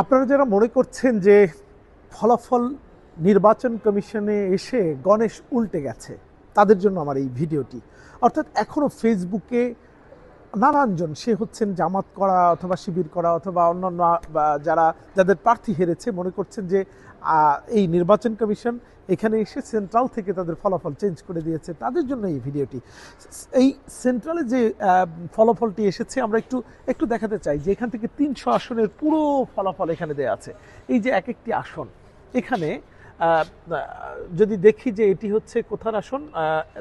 আপনারা যারা মনে করছেন যে ফলাফল নির্বাচন কমিশনে এসে গণেশ উল্টে গেছে, তাদের জন্য আমার এই ভিডিওটি। অর্থাৎ এখনও ফেসবুকে নানানজন সে হচ্ছেন জামাত করা অথবা শিবির করা অথবা অন্যান্য যারা, যাদের প্রার্থী হেরেছে, মনে করছেন যে এই নির্বাচন কমিশন এখানে এসে সেন্ট্রাল থেকে তাদের ফলাফল চেঞ্জ করে দিয়েছে। তাদের জন্য এই ভিডিওটি। এই সেন্ট্রালে যে ফলাফলটি এসেছে, আমরা একটু একটু দেখাতে চাই যে এখান থেকে তিনশো আসনের পুরো ফলাফল এখানে দেওয়া আছে। এই যে এক একটি আসন, এখানে যদি দেখি যে এটি হচ্ছে কোথার আসন?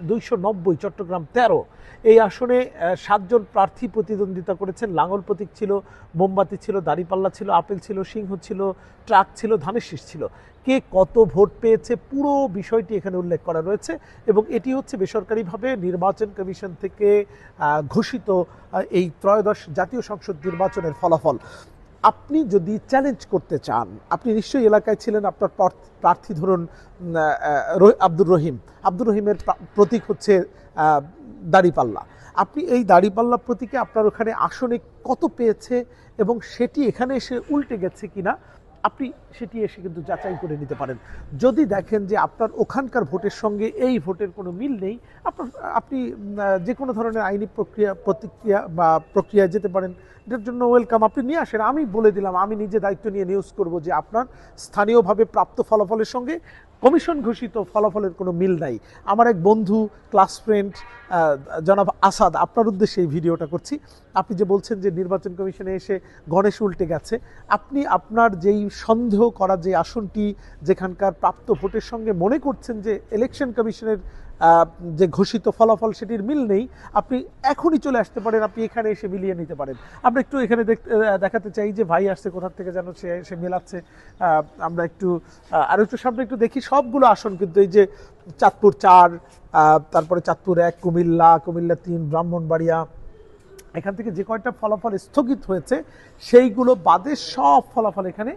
দুইশো নব্বই, চট্টগ্রাম তেরো। এই আসনে সাতজন প্রার্থী প্রতিদ্বন্দ্বিতা করেছেন। লাঙ্গল প্রতীক ছিল, মোমবাতি ছিল, দাড়িপাল্লা ছিল, আপেল ছিল, সিংহ ছিল, ট্রাক ছিল, ধানের ছিল। কে কত ভোট পেয়েছে? পুরো বিষয়টি এখানে উল্লেখ করা রয়েছে এবং এটি হচ্ছে বেসরকারিভাবে নির্বাচন কমিশন থেকে ঘোষিত এই ত্রয়োদশ জাতীয় সংসদ নির্বাচনের ফলাফল। আপনি যদি চ্যালেঞ্জ করতে চান, আপনি নিশ্চয়ই এলাকায় ছিলেন, আপনার প্রার্থী ধরুন আব্দুর রহিম। আব্দুর রহিমের প্রতীক হচ্ছে দাড়িপাল্লা। আপনি এই দাড়িপাল্লা প্রতীকে আপনার ওখানে আসনে কত পেয়েছে এবং সেটি এখানে এসে উল্টে গেছে কিনা আপনি সেটি এসে কিন্তু যাচাই করে নিতে পারেন। যদি দেখেন যে আপনার ওখানকার ভোটের সঙ্গে এই ভোটের কোনো মিল নেই, আপনার, আপনি যে কোনো ধরনের আইনি প্রক্রিয়া, প্রতিক্রিয়া বা প্রক্রিয়ায় যেতে পারেন, এটার জন্য ওয়েলকাম। আপনি নিয়ে আসেন, আমি বলে দিলাম, আমি নিজে দায়িত্ব নিয়ে নিউজ করব যে আপনার স্থানীয়ভাবে প্রাপ্ত ফলাফলের সঙ্গে কমিশন ঘোষিত ফলাফলের কোনো মিল নাই। আমার এক বন্ধু, ক্লাস ফ্রেন্ড জনাব আসাদ, আপনার উদ্দেশ্যে এই ভিডিওটা করছি। আপনি যে বলছেন যে নির্বাচন কমিশনে এসে গণেশ উল্টে গেছে, আপনি আপনার যেই সন্দেহ করা যে আসনটি যেখানকার প্রাপ্ত ভোটের সঙ্গে মনে করছেন যে ইলেকশন কমিশনের যে ঘোষিত ফলাফল সেটির মিল নেই, আপনি এখনই চলে আসতে পারেন, আপনি এখানে এসে মিলিয়ে নিতে পারেন। আমরা একটু এখানে দেখতে চাই যে ভাই আসছে, কোথা থেকে যেন সে সে মেলাচ্ছে। আমরা একটু আরও একটু সামনে একটু দেখি, সবগুলো আসন কিন্তু এই যে চাঁদপুর চার তারপরে চাঁদপুর এক, কুমিল্লা কুমিল্লা তিন, ব্রাহ্মণবাড়িয়া, এখান থেকে যে কয়টা ফলাফল স্থগিত হয়েছে, সেইগুলো বাদে সব ফলাফল এখানে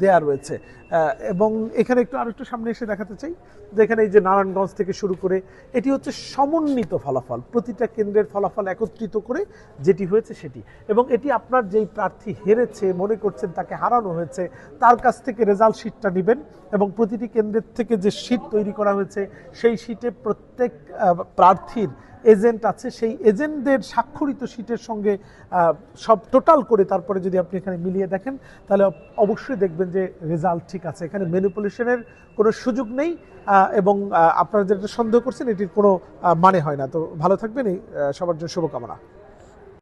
দেয়া রয়েছে। এবং এখানে একটু আরও একটু সামনে এসে দেখাতে চাই যেখানে এই যে নারায়ণগঞ্জ থেকে শুরু করে এটি হচ্ছে সমন্বিত ফলাফল। প্রতিটা কেন্দ্রের ফলাফল একত্রিত করে যেটি হয়েছে সেটি। এবং এটি আপনার যেই প্রার্থী হেরেছে, মনে করছেন তাকে হারানো হয়েছে, তার কাছ থেকে রেজাল্ট শিটটা নেবেন এবং প্রতিটি কেন্দ্রের থেকে যে শিট তৈরি করা হয়েছে, সেই শিটে প্রত্যেক প্রার্থীর এজেন্ট আছে, সেই এজেন্টদের স্বাক্ষরিত সিটের সঙ্গে সব টোটাল করে তারপরে যদি আপনি এখানে মিলিয়ে দেখেন, তাহলে অবশ্যই দেখবেন যে রেজাল্ট ঠিক আছে। এখানে ম্যানিপুলেশনের কোনো সুযোগ নেই এবং আপনারা যেটা সন্দেহ করছেন, এটির কোনো মানে হয় না। তো ভালো থাকবেন সবার জন্য শুভকামনা।